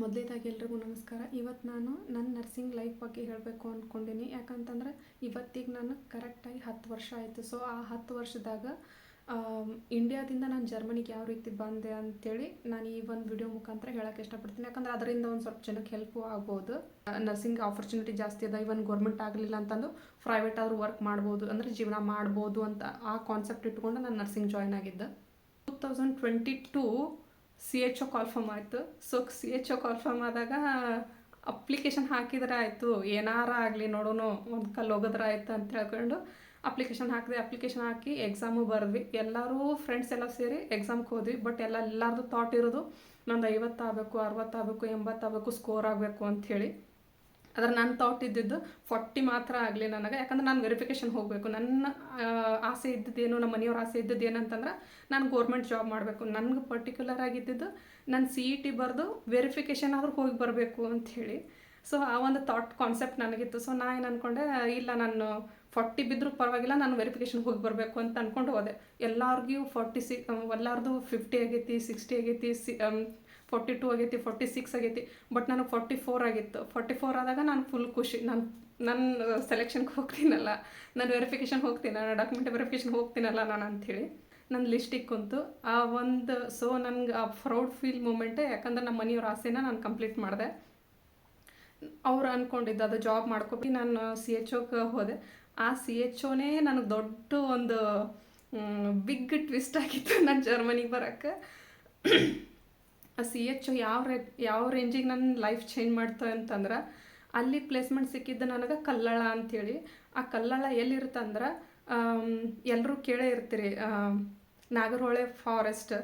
ಮೊದಲೇದಾಗಿ ಎಲ್ರಿಗೂ ನಮಸ್ಕಾರ. ಇವತ್ತು ನಾನು ನನ್ನ ನರ್ಸಿಂಗ್ ಲೈಫ್ ಬಗ್ಗೆ ಹೇಳಬೇಕು ಅಂದ್ಕೊಂಡಿನಿ ಯಾಕಂತಂದ್ರೆ ಇವತ್ತಿಗೆ ನಾನು ಕರೆಕ್ಟಾಗಿ ಹತ್ತು ವರ್ಷ ಆಯಿತು. ಸೊ ಆ ಹತ್ತು ವರ್ಷದಾಗ ಇಂಡಿಯಾದಿಂದ ನಾನು ಜರ್ಮನಿಗೆ ಯಾವ ರೀತಿ ಬಂದೆ ಅಂತೇಳಿ ನಾನು ಈ ಒಂದು ವಿಡಿಯೋ ಮುಖಾಂತರ ಹೇಳೋಕ್ಕೆ ಇಷ್ಟಪಡ್ತೀನಿ. ಯಾಕಂದ್ರೆ ಅದರಿಂದ ಒಂದು ಸ್ವಲ್ಪ ಜನಕ್ಕೆ ಹೆಲ್ಪು ಆಗ್ಬೋದು. ನರ್ಸಿಂಗ್ ಆಪರ್ಚುನಿಟಿ ಜಾಸ್ತಿ ಅದ. ಇವನ್ ಗೌರ್ಮೆಂಟ್ ಆಗಲಿಲ್ಲ ಅಂತಂದು ಪ್ರೈವೇಟ್ ಆದರೂ ವರ್ಕ್ ಮಾಡ್ಬೋದು. ಅಂದರೆ ಜೀವನ ಮಾಡ್ಬೋದು ಅಂತ ಆ ಕಾನ್ಸೆಪ್ಟ್ ಇಟ್ಕೊಂಡು ನಾನು ನರ್ಸಿಂಗ್ ಜಾಯ್ನ್ ಆಗಿದ್ದೆ. Two thousand twenty two C H O confirm ಆಯಿತು. So C H O confirm ಆದಾಗ ಅಪ್ಲಿಕೇಶನ್ ಹಾಕಿದ್ರೆ ಆಯಿತು. ಏನಾರ ಆಗಲಿ ನೋಡೋಣ ಒಂದು ಕಲ್ಲು ಹೋಗೋದ್ರ ಆಯಿತು ಅಂತ ಹೇಳ್ಕೊಂಡು ಅಪ್ಲಿಕೇಶನ್ ಹಾಕಿದೆ ಅಪ್ಲಿಕೇಶನ್ ಹಾಕಿ ಎಕ್ಸಾಮು ಬರೆದ್ವಿ. ಎಲ್ಲರೂ ಫ್ರೆಂಡ್ಸ್ ಎಲ್ಲ ಸೇರಿ ಎಕ್ಸಾಮ್ಗೆ ಹೋದ್ವಿ. ಬಟ್ ಎಲ್ಲ ಎಲ್ಲರದು ಥಾಟ್ ಇರೋದು, ನಂದು ಆಗಬೇಕು, ಅರವತ್ತು ಆಗಬೇಕು, ಎಂಬತ್ತು ಆಗಬೇಕು ಸ್ಕೋರ್ ಆಗಬೇಕು ಅಂಥೇಳಿ ಆದ್ರೆ ನನ್ನ ಥಾಟ್ ಇದ್ದಿದ್ದು ಫಾರ್ಟಿ ಮಾತ್ರ ಆಗಲಿ ನನಗೆ. ಯಾಕಂದ್ರೆ ನಾನು ವೆರಿಫಿಕೇಷನ್ ಹೋಗಬೇಕು. ನನ್ನ ಆಸೆ ಇದ್ದಿದ್ದೇನು ನಮ್ಮ ಮನೆಯವ್ರ ಆಸೆ ಇದ್ದಿದ್ದು ಏನಂತಂದ್ರೆ ನಾನು ಗೌರ್ಮೆಂಟ್ ಜಾಬ್ ಮಾಡಬೇಕು. ನನಗೆ ಪರ್ಟಿಕ್ಯುಲರ್ ಆಗಿದ್ದಿದ್ದು ನಾನು ಸಿ ಇ ಟಿ ಬರೆದು ವೆರಿಫಿಕೇಷನ್ ಆದ್ರೂ ಹೋಗಿ ಬರಬೇಕು ಅಂಥೇಳಿ. ಸೊ ಆ ಒಂದು ಥಾಟ್ ಕಾನ್ಸೆಪ್ಟ್ ನನಗಿತ್ತು. ಸೊ ನಾ ಏನು ಅಂದ್ಕೊಂಡೆ ಇಲ್ಲ ನಾನು ಫಾರ್ಟಿ ಬಿದ್ದರೂ ಪರವಾಗಿಲ್ಲ, ನಾನು ವೆರಿಫಿಕೇಷನ್ ಹೋಗಿ ಬರಬೇಕು ಅಂತ ಅಂದ್ಕೊಂಡು ಹೋದೆ. ಎಲ್ಲರಿಗೂ ಫಾರ್ಟಿ ಸಿ ಎಲ್ಲರದು ಫಿಫ್ಟಿ ಆಗೈತಿ ಸಿಕ್ಸ್ಟಿ ಆಗೈತಿ, ಸಿ ಫಾರ್ಟಿ ಟೂ ಆಗೈತಿ ಫಾರ್ಟಿ ಸಿಕ್ಸ್ ಆಗೈತಿ ಬಟ್ ನನಗೆ ಫಾರ್ಟಿ ಫೋರ್ ಆಗಿತ್ತು. ಫಾರ್ಟಿ ಫೋರ್ ಆದಾಗ ನಾನು ಫುಲ್ ಖುಷಿ. ನಾನು ನನ್ನ ಸೆಲೆಕ್ಷನ್ಗೆ ಹೋಗ್ತೀನಲ್ಲ, ನಾನು ವೆರಿಫಿಕೇಷನ್ ನಾನು ಡಾಕ್ಯುಮೆಂಟ್ ವೆರಿಫಿಕೇಷನ್ ಹೋಗ್ತೀನಲ್ಲ ನಾನು ಅಂಥೇಳಿ ನನ್ನ ಲಿಸ್ಟಿಗೆ ಕುಂತು ಆ ಒಂದು ಸೊ ನನಗೆ ಆ ಪ್ರೌಡ್ ಫೀಲ್ ಮೂಮೆಂಟೇ ಯಾಕಂದ್ರೆ ನಮ್ಮ ಮನೆಯವ್ರ ಆಸೆನ ನಾನು ಕಂಪ್ಲೀಟ್ ಮಾಡಿದೆ. ಅವ್ರು ಅಂದ್ಕೊಂಡಿದ್ದು ಅದು ಜಾಬ್ ಮಾಡ್ಕೊಬಿ, ನಾನು ಸಿ ಎಚ್ ಓಗೆ ಹೋದೆ. ಆ ಸಿ ಎಚ್ ಓನೇ ನನಗೆ ದೊಡ್ಡ ಒಂದು ಬಿಗ್ ಟ್ವಿಸ್ಟ್ ಆಗಿತ್ತು ನಾನು ಜರ್ಮನಿಗೆ ಬರೋಕ್ಕೆ. ಆ ಸಿ ಎಚ್ ಯಾವ ರೇ, ಯಾವ ರೇಂಜಿಗೆ ನನ್ನ ಲೈಫ್ ಚೇಂಜ್ ಮಾಡ್ತು ಅಂತಂದ್ರೆ, ಅಲ್ಲಿ ಪ್ಲೇಸ್ಮೆಂಟ್ ಸಿಕ್ಕಿದ್ದು ನನಗೆ ಕಲ್ಲಳ ಅಂಥೇಳಿ ಆ ಕಲ್ಲಳ ಎಲ್ಲಿರುತ್ತಂದ್ರೆ ಎಲ್ಲರೂ ಕೇಳೇ ಇರ್ತೀರಿ ನಾಗರಹೊಳೆ ಫಾರೆಸ್ಟ್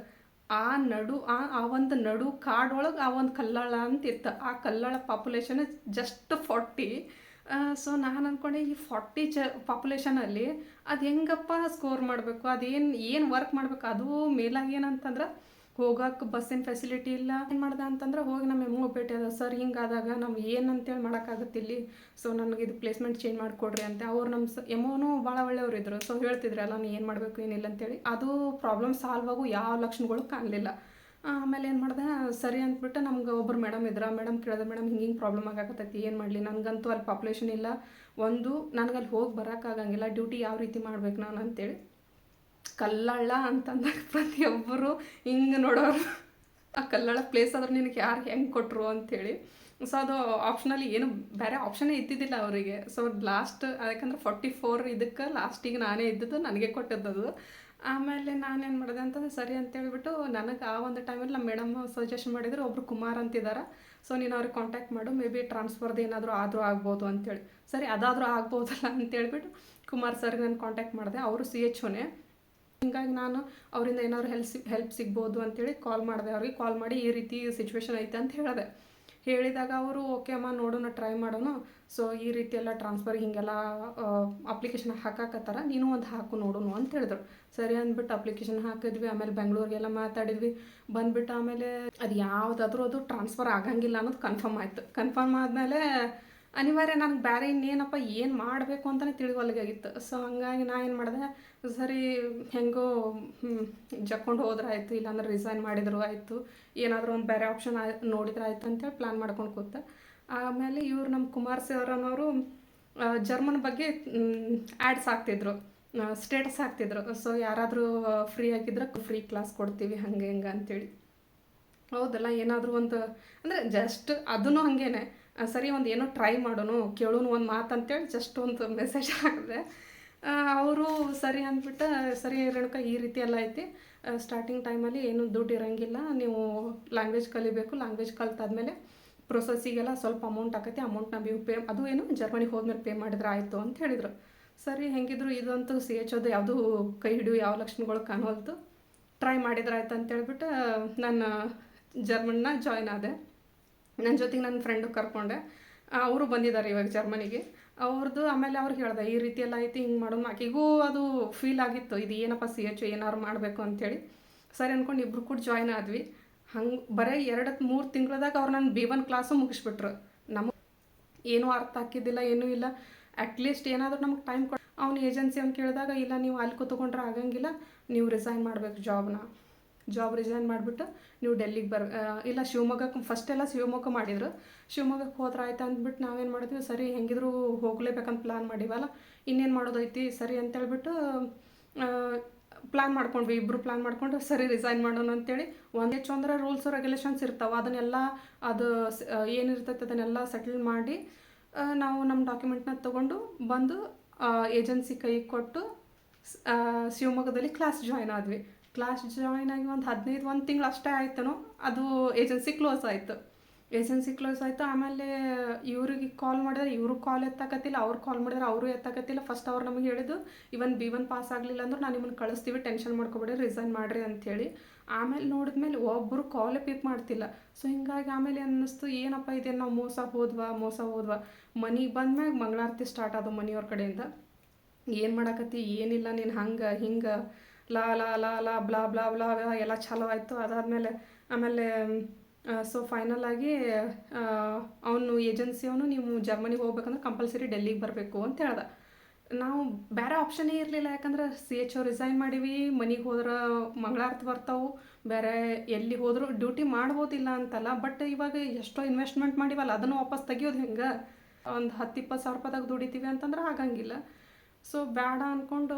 ಆ ನಡು, ಆ ಆ ಒಂದು ನಡು ಕಾಡೊಳಗೆ ಆ ಒಂದು ಕಲ್ಲಳ ಅಂತ ಇತ್ತು ಆ Kallala population just forty so ನಾನು ಅಂದ್ಕೊಂಡೆ ಈ ಫಾರ್ಟಿ ಜ ಪಾಪ್ಯುಲೇಷನಲ್ಲಿ ಅದು ಹೆಂಗಪ್ಪ ಸ್ಕೋರ್ ಮಾಡಬೇಕು? ಅದೇನು, ಏನು ವರ್ಕ್ ಮಾಡಬೇಕು? ಅದು ಮೇಲಾಗಿ ಏನಂತಂದ್ರೆ ಹೋಗಕ್ಕೆ ಬಸ್ಸಿನ ಫೆಸಿಲಿಟಿ ಇಲ್ಲ. ಏನು ಮಾಡ್ದೆ ಅಂತಂದ್ರೆ ಹೋಗಿ ನಮ್ಮ ಎಮ್ಮು ಅದ. ಸರ್, ಹಿಂಗಾದಾಗ ನಮ್ಗೆ ಏನು ಅಂತೇಳಿ ಮಾಡೋಕ್ಕಾಗತ್ತೆ ಇಲ್ಲಿ? ಸೊ ನನಗೆ ಇದು ಪ್ಲೇಸ್ಮೆಂಟ್ ಚೇಂಜ್ ಮಾಡಿಕೊಡ್ರಿ ಅಂತ. ಅವ್ರು ನಮ್ಮ ಸ ಎಮ್ಮೋನು ಭಾಳ ಒಳ್ಳೆಯವ್ರು ಇದ್ರು ಸೊ ಹೇಳ್ತಿದ್ರಲ್ಲ ನಾನು ಏನು ಮಾಡಬೇಕು? ಏನಿಲ್ಲ ಅಂತೇಳಿ. ಅದು ಪ್ರಾಬ್ಲಮ್ ಸಾಲ್ವ್ ಆಗು ಯಾವ ಲಕ್ಷಣಗಳು ಕಾಣಲಿಲ್ಲ. ಆಮೇಲೆ ಏನು ಮಾಡ್ದೆ, ಸರಿ ಅಂದ್ಬಿಟ್ಟು ನಮ್ಗೆ ಒಬ್ಬರು ಮೇಡಮ್ ಇದ್ರ. ಮೇಡಮ್ ಕೇಳಿದ್ರೆ ಮೇಡಮ್ ಹಿಂಗೆ ಹಿಂಗೆ ಪ್ರಾಬ್ಲಮ್ ಆಗಾಕತ್ತೈತಿ. ಏನು ಮಾಡಲಿ? ನನಗಂತೂ ಅಲ್ಲಿ ಪಾಪ್ಯುಲೇಷನ್ ಇಲ್ಲ. ಒಂದು ನನಗೆ ಅಲ್ಲಿ ಹೋಗಿ ಬರೋಕ್ಕಾಗಂಗಿಲ್ಲ ಡ್ಯೂಟಿ ಯಾವ ರೀತಿ ಮಾಡ್ಬೇಕು ನಾನು? ಅಂತೇಳಿ ಕಲ್ಲಳ್ಳ ಅಂತಂದಾಗ ಪ್ರತಿಯೊಬ್ಬರು ಹಿಂಗೆ ನೋಡೋರು. ಆ ಕಲ್ಲಳ್ಳ ಪ್ಲೇಸ್ ಆದ್ರೆ ನಿನಗೆ ಯಾರು ಹೆಂಗೆ ಕೊಟ್ಟರು ಅಂಥೇಳಿ ಸೊ ಅದು ಆಪ್ಷನಲ್ಲಿ ಏನು ಬೇರೆ ಆಪ್ಷನೇ ಇದ್ದಿದ್ದಿಲ್ಲ ಅವರಿಗೆ. ಸೊ ಲಾಸ್ಟ್ ಯಾಕಂದ್ರೆ ಫೋರ್ಟಿ ಫೋರ್ ಇದಕ್ಕೆ ಲಾಸ್ಟಿಗೆ ನಾನೇ ಇದ್ದದ್ದು, ನನಗೆ ಕೊಟ್ಟಿದ್ದದು ಆಮೇಲೆ ನಾನೇನು ಮಾಡಿದೆ ಅಂತಂದ್ರೆ ಸರಿ ಅಂತ ಹೇಳ್ಬಿಟ್ಟು ನನಗೆ ಆ ಒಂದು ಟೈಮಲ್ಲಿ ನಮ್ಮ ಮೇಡಮ್ ಸಜೆಷನ್ ಮಾಡಿದ್ರು, ಒಬ್ರು ಕುಮಾರ್ ಅಂತಿದ್ದಾರೆ ಸೊ ನೀನು ಅವ್ರಿಗೆ ಕಾಂಟ್ಯಾಕ್ಟ್ ಮಾಡು ಮೇ ಬಿ ಟ್ರಾನ್ಸ್ಫರ್ದು ಏನಾದರೂ ಆದರೂ ಆಗ್ಬೋದು ಅಂತೇಳಿ. ಸರಿ, ಅದಾದರೂ ಆಗ್ಬೋದಲ್ಲ ಅಂತೇಳ್ಬಿಟ್ಟು ಕುಮಾರ್ ಸರ್ಗೆ ನಾನು ಕಾಂಟ್ಯಾಕ್ಟ್ ಮಾಡಿದೆ. ಅವರು ಸಿ ಎಚ್ ಒನೇ. ಹಿಂಗಾಗಿ ನಾನು ಅವರಿಂದ ಏನಾದ್ರು ಹೆಲ್ಪ್ ಹೆಲ್ಪ್ ಸಿಗ್ಬೋದು ಅಂತೇಳಿ ಕಾಲ್ ಮಾಡಿದೆ. ಅವ್ರಿಗೆ ಕಾಲ್ ಮಾಡಿ ಈ ರೀತಿ ಸಿಚುವೇಶನ್ ಐತೆ ಅಂತ ಹೇಳಿದೆ. ಹೇಳಿದಾಗ ಅವರು, ಓಕೆ ಅಮ್ಮ ನೋಡೋಣ ಟ್ರೈ ಮಾಡೋಣ. ಸೊ ಈ ರೀತಿ ಎಲ್ಲ ಟ್ರಾನ್ಸ್ಫರ್ ಹಿಂಗೆಲ್ಲ ಅಪ್ಲಿಕೇಶನ್ ಹಾಕಾಕತ್ತಾರ. ನೀನು ಒಂದು ಹಾಕು ನೋಡೋಣ ಅಂತ ಹೇಳಿದ್ರು. ಸರಿ ಅಂದ್ಬಿಟ್ಟು ಅಪ್ಲಿಕೇಶನ್ ಹಾಕಿದ್ವಿ. ಆಮೇಲೆ ಬೆಂಗಳೂರಿಗೆಲ್ಲ ಮಾತಾಡಿದ್ವಿ. ಬಂದ್ಬಿಟ್ಟು ಆಮೇಲೆ ಅದು ಯಾವುದಾದ್ರೂ ಅದು ಟ್ರಾನ್ಸ್ಫರ್ ಆಗಂಗಿಲ್ಲ ಅನ್ನೋದು ಕನ್ಫರ್ಮ್ ಆಯಿತು. ಕನ್ಫರ್ಮ್ ಆದಮೇಲೆ ಅನಿವಾರ್ಯ ನನಗೆ ಬೇರೆ ಇನ್ನೇನಪ್ಪ, ಏನು ಮಾಡಬೇಕು ಅಂತಲೇ ತಿಳಿವಲ್ಗಾಗಿತ್ತು ಸೊ ಹಂಗಾಗಿ ನಾ ಏನು ಮಾಡಿದೆ, ಸರಿ, ಹೆಂಗೋ ಜಕ್ಕೊಂಡು ಹೋದ್ರೆ ಆಯಿತು, ಇಲ್ಲಾಂದ್ರೆ ರಿಸೈನ್ ಮಾಡಿದ್ರು ಆಯಿತು, ಏನಾದರೂ ಒಂದು ಬೇರೆ ಆಪ್ಷನ್ ನೋಡಿದ್ರೆ ಆಯಿತು ಅಂತೇಳಿ ಪ್ಲ್ಯಾನ್ ಮಾಡ್ಕೊಂಡು ಕೂತೆ. ಆಮೇಲೆ ಇವರು ನಮ್ಮ ಕುಮಾರ್ ಸೇವರನವರು ಜರ್ಮನ್ ಬಗ್ಗೆ ಆ್ಯಡ್ಸ್ ಹಾಕ್ತಿದ್ರು ಸ್ಟೇಟಸ್ ಹಾಕ್ತಿದ್ರು. ಸೊ ಯಾರಾದರೂ ಫ್ರೀ ಆಗಿದ್ರೆ ಫ್ರೀ ಕ್ಲಾಸ್ ಕೊಡ್ತೀವಿ, ಹಂಗೆ ಹಿಂಗೆ ಅಂತೇಳಿ. ಹೌದಲ್ಲ, ಏನಾದರೂ ಒಂದು, ಅಂದರೆ ಜಸ್ಟ್ ಅದೂ ಹಾಗೇನೆ. ಸರಿ, ಒಂದು ಏನೋ ಟ್ರೈ ಮಾಡೋಣ ಕೇಳೋನು ಒಂದು ಮಾತು ಅಂತೇಳಿ ಜಸ್ಟ್ ಒಂದು ಮೆಸೇಜ್ ಹಾಕಿದೆ. ಅವರು ಸರಿ ಅಂದ್ಬಿಟ್ಟು, ಸರಿ ರೇಣುಕ, ಈ ರೀತಿ ಎಲ್ಲ ಐತಿ. ಸ್ಟಾರ್ಟಿಂಗ್ ಟೈಮಲ್ಲಿ ಏನು ದುಡ್ಡು ಇರೋಂಗಿಲ್ಲ, ನೀವು ಲ್ಯಾಂಗ್ವೇಜ್ ಕಲಿಬೇಕು ಲ್ಯಾಂಗ್ವೇಜ್ ಕಲ್ತಾದ್ಮೇಲೆ ಪ್ರೊಸೆಸ್ಸಿಗೆಲ್ಲ ಸ್ವಲ್ಪ ಅಮೌಂಟ್ ಆಕೈತಿ ಅಮೌಂಟ್ನ ನೀವು ಪೇ ಅದು ಏನು ಜರ್ಮನಿಗೆ ಹೋದ್ಮೇಲೆ ಪೇ ಮಾಡಿದ್ರೆ ಆಯಿತು ಅಂತ ಹೇಳಿದರು. ಸರಿ, ಹೆಂಗಿದ್ರು ಇದಂತೂ ಸಿ ಎಚ್ ಅದು ಯಾವುದೂ ಕೈ ಹಿಡಿಯು ಯಾವ ಲಕ್ಷಣಗಳು ಕಾಣವಲ್ತು ಟ್ರೈ ಮಾಡಿದ್ರೆ ಆಯ್ತು ಅಂತ ಹೇಳ್ಬಿಟ್ಟು ನಾನು ಜರ್ಮನ್ನ ಜಾಯ್ನ್ ಆದೆ. ನನ್ನ ಜೊತೆಗೆ ನನ್ನ ಫ್ರೆಂಡು ಕರ್ಕೊಂಡೆ. ಅವರು ಬಂದಿದ್ದಾರೆ ಇವಾಗ ಜರ್ಮನಿಗೆ. ಅವ್ರದ್ದು ಆಮೇಲೆ ಅವ್ರಿಗೆ ಹೇಳ್ದೆ, ಈ ರೀತಿ ಎಲ್ಲ ಐತಿ, ಹಿಂಗೆ ಮಾಡೋಣ ಆಕೆಗೂ ಅದು ಫೀಲ್ ಆಗಿತ್ತು. ಇದು ಏನಪ್ಪ ಸಿ ಎಚ್ ಏನಾದ್ರು ಮಾಡಬೇಕು ಅಂಥೇಳಿ ಸರಿ ಅಂದ್ಕೊಂಡು ಇಬ್ರು ಕೂಡ ಜಾಯ್ನ್ ಆದ್ವಿ. ಹಂಗೆ ಬರೀ ಎರಡು ಮೂರು ತಿಂಗಳದಾಗ ಅವ್ರು ನನ್ನ ಬಿ ಒನ್ ಕ್ಲಾಸು ಮುಗಿಸ್ಬಿಟ್ರು. ನಮ್ಮ ಏನೂ ಅರ್ಥ ಹಾಕಿದ್ದಿಲ್ಲ ಏನೂ ಇಲ್ಲ. ಅಟ್ಲೀಸ್ಟ್ ಏನಾದರೂ ನಮಗೆ ಟೈಮ್ ಕೊಟ್ಟು ಅವ್ನು ಏಜೆನ್ಸಿ ಅವ್ನು ಕೇಳಿದಾಗ, ಇಲ್ಲ, ನೀವು ಅಲ್ಲಿ ಕೂತ್ಕೊಂಡ್ರೆ ಆಗಂಗಿಲ್ಲ. ನೀವು ರಿಸೈನ್ ಮಾಡಬೇಕು ಜಾಬ್ನ ಜಾಬ್ ರಿಸೈನ್ ಮಾಡಿಬಿಟ್ಟು ನೀವು ಡೆಲ್ಲಿಗೆ ಬರ್ ಇಲ್ಲ ಶಿವಮೊಗ್ಗಕ್ಕೆ ಫಸ್ಟ್ ಎಲ್ಲ ಶಿವಮೊಗ್ಗ ಮಾಡಿದ್ರು. ಶಿವಮೊಗ್ಗಕ್ಕೆ ಹೋದ್ರೆ ಆಯ್ತು ಅಂದ್ಬಿಟ್ಟು ನಾವೇನು ಮಾಡಿದ್ವಿ ಸರಿ ಹೆಂಗಿದ್ರು ಹೋಗ್ಲೇಬೇಕಂತ ಪ್ಲ್ಯಾನ್ ಮಾಡಿವಲ್ಲ, ಇನ್ನೇನು ಮಾಡೋದೈತಿ, ಸರಿ ಅಂತೇಳ್ಬಿಟ್ಟು ಪ್ಲ್ಯಾನ್ ಮಾಡ್ಕೊಂಡ್ವಿ ಇಬ್ಬರು ಪ್ಲ್ಯಾನ್ ಮಾಡ್ಕೊಂಡು ಸರಿ ರಿಸೈನ್ ಮಾಡೋಣ ಅಂತೇಳಿ. ಒಂದೇ ಹೆಚ್ಚು ಅಂದ್ರೆ ರೂಲ್ಸ್ ರೆಗ್ಯುಲೇಷನ್ಸ್ ಇರ್ತಾವೆ, ಅದನ್ನೆಲ್ಲ ಅದು ಏನಿರ್ತೈತೆ ಅದನ್ನೆಲ್ಲ ಸೆಟಲ್ ಮಾಡಿ ನಾವು ನಮ್ಮ ಡಾಕ್ಯುಮೆಂಟ್ನ ತೊಗೊಂಡು ಬಂದು ಏಜೆನ್ಸಿ ಕೈ ಕೊಟ್ಟು ಶಿವಮೊಗ್ಗದಲ್ಲಿ ಕ್ಲಾಸ್ ಜಾಯ್ನ್ ಆದ್ವಿ. ಕ್ಲಾಸ್ ಜಾಯ್ನ್ ಆಗಿ ಒಂದು ಹದಿನೈದು, ಒಂದು ತಿಂಗಳು ಅಷ್ಟೇ ಆಯ್ತನೋ, ಅದು ಏಜೆನ್ಸಿ ಕ್ಲೋಸ್ ಆಯಿತು. ಏಜೆನ್ಸಿ ಕ್ಲೋಸ್ ಆಯಿತು, ಆಮೇಲೆ ಇವ್ರಿಗೆ ಕಾಲ್ ಮಾಡಿದ್ರೆ ಇವರು ಕಾಲ್ ಎತ್ತಕತ್ತಿಲ್ಲ, ಅವ್ರು ಕಾಲ್ ಮಾಡಿದ್ರೆ ಅವರು ಎತ್ತಕತ್ತಿಲ್ಲ. ಫಸ್ಟ್ ಅವ್ರು ನಮಗೆ ಹೇಳಿದ್ದು, ಇವನ್ ಬಿ ಒನ್ ಪಾಸ್ ಆಗಲಿಲ್ಲ ಅಂದ್ರೆ ನಾನು ನಿಮ್ಮನ್ನು ಕಳಿಸ್ತೀವಿ ಟೆನ್ಷನ್ ಮಾಡ್ಕೊಬೇಡಿ ರಿಸೈನ್ ಮಾಡಿರಿ ಅಂಥೇಳಿ ಆಮೇಲೆ ನೋಡಿದ್ಮೇಲೆ ಒಬ್ಬರು ಕಾಲ್ ಪಿಕ್ ಮಾಡ್ತಿಲ್ಲ. ಸೊ ಹಿಂಗಾಗಿ ಆಮೇಲೆ ಅನ್ನಿಸ್ತು, ಏನಪ್ಪ ಇದೇನು ನಾವು ಮೋಸ ಹೋದ್ವಾ ಮೋಸ ಹೋದ್ವಾ? ಮನೆಗೆ ಬಂದ್ಮ್ಯಾಗ ಮಂಗಳಾರತಿ ಸ್ಟಾರ್ಟ್ ಆದವು ಮನೆಯವ್ರ ಕಡೆಯಿಂದ. ಏನು ಮಾಡಾಕತ್ತಿ? ಏನಿಲ್ಲ ನೀನು ಹಂಗೆ, ಹಿಂಗೆ la la la la, blah blah blah ಎಲ್ಲ ಚಾಲೋ ಆಯಿತು. ಅದಾದಮೇಲೆ, ಆಮೇಲೆ ಸೊ ಫೈನಲ್ ಆಗಿ ಅವನು ಏಜೆನ್ಸಿಯವನು ನೀವು ಜರ್ಮನಿಗೆ ಹೋಗ್ಬೇಕಂದ್ರೆ ಕಂಪಲ್ಸರಿ ಡೆಲ್ಲಿಗೆ ಬರಬೇಕು ಅಂತ ಹೇಳ್ದ. ನಾವು ಬೇರೆ ಆಪ್ಷನೇ ಇರಲಿಲ್ಲ. ಯಾಕಂದ್ರೆ ಸಿ ಎಚ್ ಓ ರಿಸೈನ್ ಮಾಡೀವಿ, ಮನೆಗೆ ಹೋದ್ರೆ ಮಂಗಳಾರ್ಥ ಬರ್ತಾವೆ. ಬೇರೆ ಎಲ್ಲಿ ಹೋದರೂ ಡ್ಯೂಟಿ ಮಾಡ್ಬೋದಿಲ್ಲ ಅಂತಲ್ಲ. ಬಟ್ ಇವಾಗ ಎಷ್ಟೋ ಇನ್ವೆಸ್ಟ್ಮೆಂಟ್ ಮಾಡಿವಲ್ಲ, ಅದನ್ನು ವಾಪಸ್ ತೆಗಿಯೋದು ಹೆಂಗೆ? ಒಂದು ಹತ್ತು ಇಪ್ಪತ್ತು ಸಾವಿರ ರೂಪಾಯಿದಾಗ ದುಡಿತೀವಿ ಅಂತಂದ್ರೆ ಆಗಂಗಿಲ್ಲ. ಸೊ ಬೇಡ ಅಂದ್ಕೊಂಡು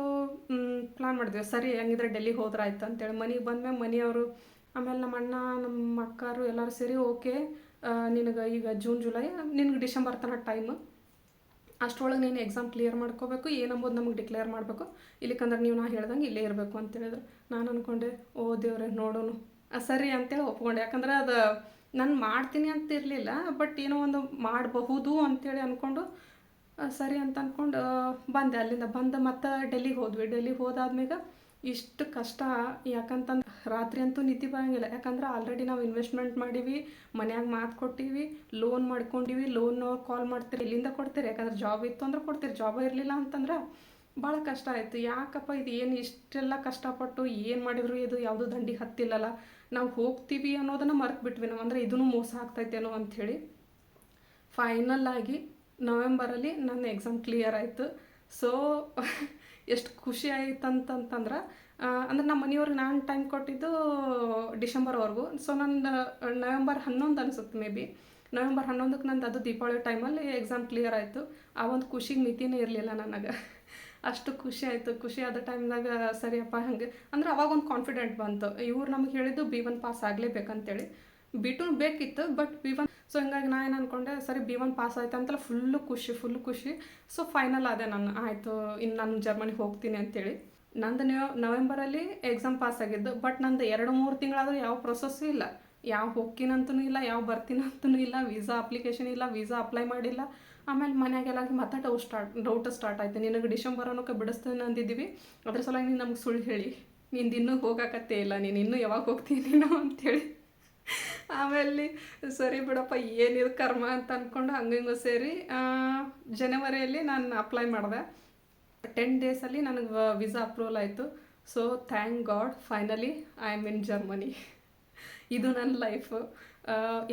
ಪ್ಲ್ಯಾನ್ ಮಾಡಿದ್ವಿ. ಸರಿ, ಹೆಂಗಿದ್ರೆ ಡೆಲ್ಲಿಗೆ ಹೋದ್ರೆ ಆಯ್ತು ಅಂತೇಳಿ. ಮನೆಗೆ ಬಂದ್ಮೇಲೆ ಮನೆಯವರು, ಆಮೇಲೆ ನಮ್ಮ ಅಣ್ಣ ನಮ್ಮ ಅಕ್ಕರು ಎಲ್ಲರೂ ಸೇರಿ, ಓಕೆ ನಿನಗೆ ಈಗ ಜೂನ್, ಜುಲೈ, ನಿನಗೆ ಡಿಸೆಂಬರ್ ತನಕ ಟೈಮು ಅಷ್ಟರೊಳಗೆ ನೀನು ಎಕ್ಸಾಮ್ ಕ್ಲಿಯರ್ ಮಾಡ್ಕೋಬೇಕು, ಏನಂಬೋದು ನಮಗೆ ಡಿಕ್ಲೇರ್ ಮಾಡಬೇಕು. ಇಲ್ಲಿಕಂದ್ರೆ ನೀವು ನಾ ಹೇಳ್ದಂಗೆ ಇಲ್ಲೇ ಇರಬೇಕು ಅಂತ ಹೇಳಿದ್ರು. ನಾನು ಅಂದ್ಕೊಂಡೆ ಓ ದೇವ್ರೆ, ನೋಡೋನು. ಸರಿ ಅಂತೇಳಿ ಒಪ್ಕೊಂಡೆ. ಯಾಕಂದ್ರೆ ಅದು, ನಾನು ಮಾಡ್ತೀನಿ ಅಂತ ಇರಲಿಲ್ಲ ಬಟ್ ಏನೋ ಒಂದು ಮಾಡಬಹುದು ಅಂತೇಳಿ ಅಂದ್ಕೊಂಡು ಸರಿ ಅಂತ ಅಂದ್ಕೊಂಡು ಬಂದೆ. ಅಲ್ಲಿಂದ ಬಂದು ಮತ್ತೆ ಡೆಲ್ಲಿಗೆ ಹೋದ್ವಿ. ಡೆಲ್ಲಿಗೆ ಹೋದಾದ್ಮೇಲೆ ಇಷ್ಟು ಕಷ್ಟ. ಯಾಕಂತಂದ್ರೆ ರಾತ್ರಿ ಅಂತೂ ನಿದ್ದೆ ಬರೋಂಗಿಲ್ಲ. ಯಾಕಂದ್ರೆ ಆಲ್ರೆಡಿ ನಾವು ಇನ್ವೆಸ್ಟ್ಮೆಂಟ್ ಮಾಡೀವಿ, ಮನ್ಯಾಗ ಮಾತು ಕೊಟ್ಟಿವಿ ಲೋನ್ ಮಾಡ್ಕೊಂಡಿವಿ ಲೋನ್ ಕಾಲ್ ಮಾಡ್ತೀರಿ ಇಲ್ಲಿಂದ ಕೊಡ್ತೀರಿ? ಯಾಕಂದ್ರೆ ಜಾಬ್ ಇತ್ತು ಅಂದ್ರೆ ಕೊಡ್ತೀರಿ. ಜಾಬ್ ಇರಲಿಲ್ಲ ಅಂತಂದ್ರೆ ಭಾಳ ಕಷ್ಟ ಆಯಿತು. ಯಾಕಪ್ಪ ಇದು ಏನು ಇಷ್ಟೆಲ್ಲ ಕಷ್ಟಪಟ್ಟು ಏನು ಮಾಡಿದ್ರು? ಇದು ಯಾವುದು ದಂಡಿಗೆ ಹತ್ತಿಲ್ಲಲ್ಲ. ನಾವು ಹೋಗ್ತೀವಿ ಅನ್ನೋದನ್ನು ಮರ್ತು ಬಿಟ್ವಿ ನಾವು. ಅಂದರೆ ಇದೂ ಮೋಸ ಆಗ್ತೈತೇನೋ ಅಂಥೇಳಿ ಫೈನಲ್ ಆಗಿ ನವೆಂಬರಲ್ಲಿ ನನ್ನ ಎಕ್ಸಾಮ್ ಕ್ಲಿಯರ್ ಆಯಿತು. ಸೊ ಎಷ್ಟು ಖುಷಿ ಆಯ್ತು ಅಂತಂತಂದ್ರೆ ಅಂದ್ರೆ ನಮ್ಮ ಮನೆಯವ್ರಿಗೆ ನಾನು ಟೈಮ್ ಕೊಟ್ಟಿದ್ದು ಡಿಸೆಂಬರ್ವರೆಗೂ. ಸೊ ನನ್ನ ನವೆಂಬರ್ ಹನ್ನೊಂದು ಅನಿಸುತ್ತೆ ಮೇ ಬಿ ನವೆಂಬರ್ ಹನ್ನೊಂದಕ್ಕೆ ನಂದು ಅದು ದೀಪಾವಳಿ ಟೈಮಲ್ಲಿ ಎಕ್ಸಾಮ್ ಕ್ಲಿಯರ್ ಆಯಿತು. ಆ ಒಂದು ಖುಷಿಗೆ ಮಿತಿನೇ ಇರಲಿಲ್ಲ ನನಗೆ. ಅಷ್ಟು ಖುಷಿ ಆಯಿತು. ಖುಷಿ ಆದ ಟೈಮ್ದಾಗ ಸರಿಯಪ್ಪ, ಹಂಗೆ. ಅಂದ್ರೆ ಅವಾಗ ಒಂದು ಕಾನ್ಫಿಡೆಂಟ್ ಬಂತು. ಇವ್ರು ನಮಗೆ ಹೇಳಿದ್ದು ಬಿ ಒನ್ ಪಾಸ್ ಆಗಲೇಬೇಕಂತೇಳಿ. ಬಿ ಟು ಬೇಕಿತ್ತು ಬಟ್ ಬಿ ಒನ್ ಸೊ ಹಿಂಗಾಗಿ ನಾನು ಏನು ಅಂದ್ಕೊಂಡೆ ಸರಿ ಬಿ ಒನ್ ಪಾಸ್ ಆಯ್ತು ಅಂತಲ್ಲ ಫುಲ್ಲು ಖುಷಿ ಫುಲ್ಲು ಖುಷಿ. ಸೊ ಫೈನಲ್ ಅದೇ ನಾನು, ಆಯಿತು ಇನ್ನು ನಾನು ಜರ್ಮನಿಗೆ ಹೋಗ್ತೀನಿ ಅಂತೇಳಿ. ನಂದು ನೀವು ನವೆಂಬರಲ್ಲಿ ಎಕ್ಸಾಮ್ ಪಾಸ್ ಆಗಿದ್ದು ಬಟ್ ನಂದು ಎರಡು ಮೂರು ತಿಂಗಳಾದರೂ ಯಾವ ಪ್ರೊಸೆಸ್ಸು ಇಲ್ಲ. ಯಾವ ಹೋಗ್ತೀನಂತೂ ಇಲ್ಲ, ಯಾವ ಬರ್ತೀನಂತೂ ಇಲ್ಲ ವೀಸಾ ಅಪ್ಲಿಕೇಶನ್ ಇಲ್ಲ ವೀಸಾ ಅಪ್ಲೈ ಮಾಡಿಲ್ಲ. ಆಮೇಲೆ ಮನೆಯಾಗೆಲ್ಲ ಮತ್ತೆ ಡೌಟ್ ಸ್ಟಾರ್ಟ್ ಡೌಟ್ ಸ್ಟಾರ್ಟ್ ಆಯ್ತು. ನಿನಗೆ ಡಿಸೆಂಬರ್ ಅನ್ನೋಕೆ ಬಿಡಿಸ್ತೀನಿ ಅಂದಿದ್ದೀವಿ. ಅದ್ರ ಸಲುವಾಗಿ ನೀನು ನಮ್ಗೆ ಸುಳ್ಳು ಹೇಳಿ. ನಿಂದು ಇನ್ನೂ ಹೋಗೋಕತ್ತೇ ಇಲ್ಲ, ನೀನು ಇನ್ನೂ ಯಾವಾಗ ಹೋಗ್ತೀನಿ ನೀನು ಅಂತೇಳಿ. ಆಮೇಲೆ ಸರಿ ಬಿಡಪ್ಪ ಏನಿದು ಕರ್ಮ ಅಂತ ಅಂದ್ಕೊಂಡು ಹಂಗಂಗೂ ಸೇರಿ ಜನವರಿಯಲ್ಲಿ ನಾನು ಅಪ್ಲೈ ಮಾಡಿದೆ. ಟೆನ್ ಡೇಸಲ್ಲಿ ನನಗೆ ವಿಸಾ ಅಪ್ರೂವಲ್ ಆಯಿತು. So thank God finally I am in Germany ಇದು ನನ್ನ ಲೈಫು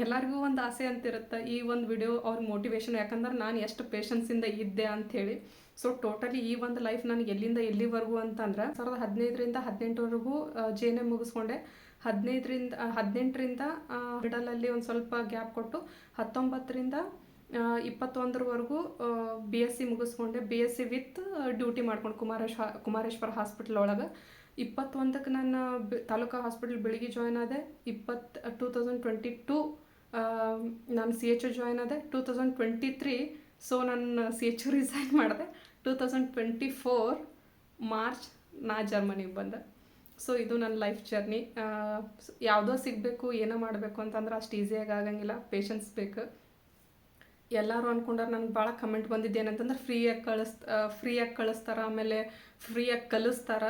ಎಲ್ಲರಿಗೂ ಒಂದು ಆಸೆ ಅಂತಿರುತ್ತೆ. ಈ ಒಂದು ವಿಡಿಯೋ ಅವ್ರ ಮೋಟಿವೇಶನ್ ಯಾಕಂದ್ರೆ ನಾನು ಎಷ್ಟು ಪೇಷನ್ಸಿಂದ ಇದ್ದೆ ಅಂಥೇಳಿ ಸೊ ಟೋಟಲಿ ಈ ಒಂದು ಲೈಫ್ ನನಗೆ ಎಲ್ಲಿಂದ ಎಲ್ಲಿವರೆಗೂ ಅಂತಂದ್ರೆ, ಸಾವಿರದ ಹದಿನೈದರಿಂದ ಹದಿನೆಂಟರವರೆಗೂ ಜೆ ಎನ್ ಎಂ ಮುಗಿಸ್ಕೊಂಡೆ. ಹದಿನೈದರಿಂದ ಹದಿನೆಂಟರಿಂದ ಮಿಡಲಲ್ಲಿ ಒಂದು ಸ್ವಲ್ಪ ಗ್ಯಾಪ್ ಕೊಟ್ಟು ಹತ್ತೊಂಬತ್ತರಿಂದ ಇಪ್ಪತ್ತೊಂದರವರೆಗೂ B S C ಮುಗಿಸ್ಕೊಂಡೆ. B S C with duty ಮಾಡ್ಕೊಂಡು ಕುಮಾರೇಶ್, ಕುಮಾರೇಶ್ವರ ಹಾಸ್ಪಿಟ್ಲ್ ಒಳಗೆ. ಇಪ್ಪತ್ತೊಂದಕ್ಕೆ ನಾನು ತಾಲೂಕಾ ಹಾಸ್ಪಿಟಲ್ ಬೆಳಿಗ್ಗೆ ಜಾಯ್ನ್ ಆದೆ. ಇಪ್ಪತ್ತು ಟೂ ತೌಸಂಡ್ ಟ್ವೆಂಟಿ ಟೂ ನಾನು ಸಿ ಎಚ್ ಜಾಯ್ನ್ ಆದೆ. Two thousand twenty three so ನಾನು ಸಿ ಎಚ್ ರಿಸೈನ್ ಮಾಡಿದೆ. Two thousand twenty four March ನಾ ಜರ್ಮನಿಗೆ ಬಂದೆ. ಸೊ ಇದು ನನ್ನ ಲೈಫ್ ಜರ್ನಿ ಯಾವುದೋ ಸಿಗಬೇಕು, ಏನೋ ಮಾಡಬೇಕು ಅಂತಂದ್ರೆ ಅಷ್ಟು ಈಸಿಯಾಗಿ ಆಗಂಗಿಲ್ಲ. ಪೇಷನ್ಸ್ ಬೇಕು. ಎಲ್ಲರೂ ಅನ್ಕೊಂಡಾರ ನನಗೆ ಭಾಳ ಕಮೆಂಟ್ ಬಂದಿದ್ದು ಏನಂತಂದ್ರೆ ಫ್ರೀಯಾಗಿ ಕಳಿಸ್ ಫ್ರೀಯಾಗಿ ಕಳಿಸ್ತಾರ, ಆಮೇಲೆ ಫ್ರೀಯಾಗಿ ಕಲಿಸ್ತಾರ.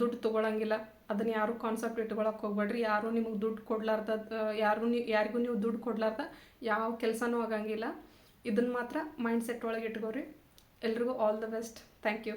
ದುಡ್ಡು ತೊಗೊಳಂಗಿಲ್ಲ. ಅದನ್ನ ಯಾರು ಕಾನ್ಸೆಪ್ಟ್ ಇಟ್ಕೊಳಕ್ಕೆ ಹೋಗ್ಬೇಡ್ರಿ ಯಾರೂ ನಿಮಗೆ ದುಡ್ಡು ಕೊಡ್ಲಾರ್ದ ಯಾರು ನೀವು ಯಾರಿಗೂ ನೀವು ದುಡ್ಡು ಕೊಡ್ಲಾರ್ದ ಯಾವ ಕೆಲಸನೂ ಆಗಂಗಿಲ್ಲ. ಇದನ್ನು ಮಾತ್ರ ಮೈಂಡ್ ಸೆಟ್ ಒಳಗೆ ಇಟ್ಕೋರಿ. ಎಲ್ರಿಗೂ all the best thank you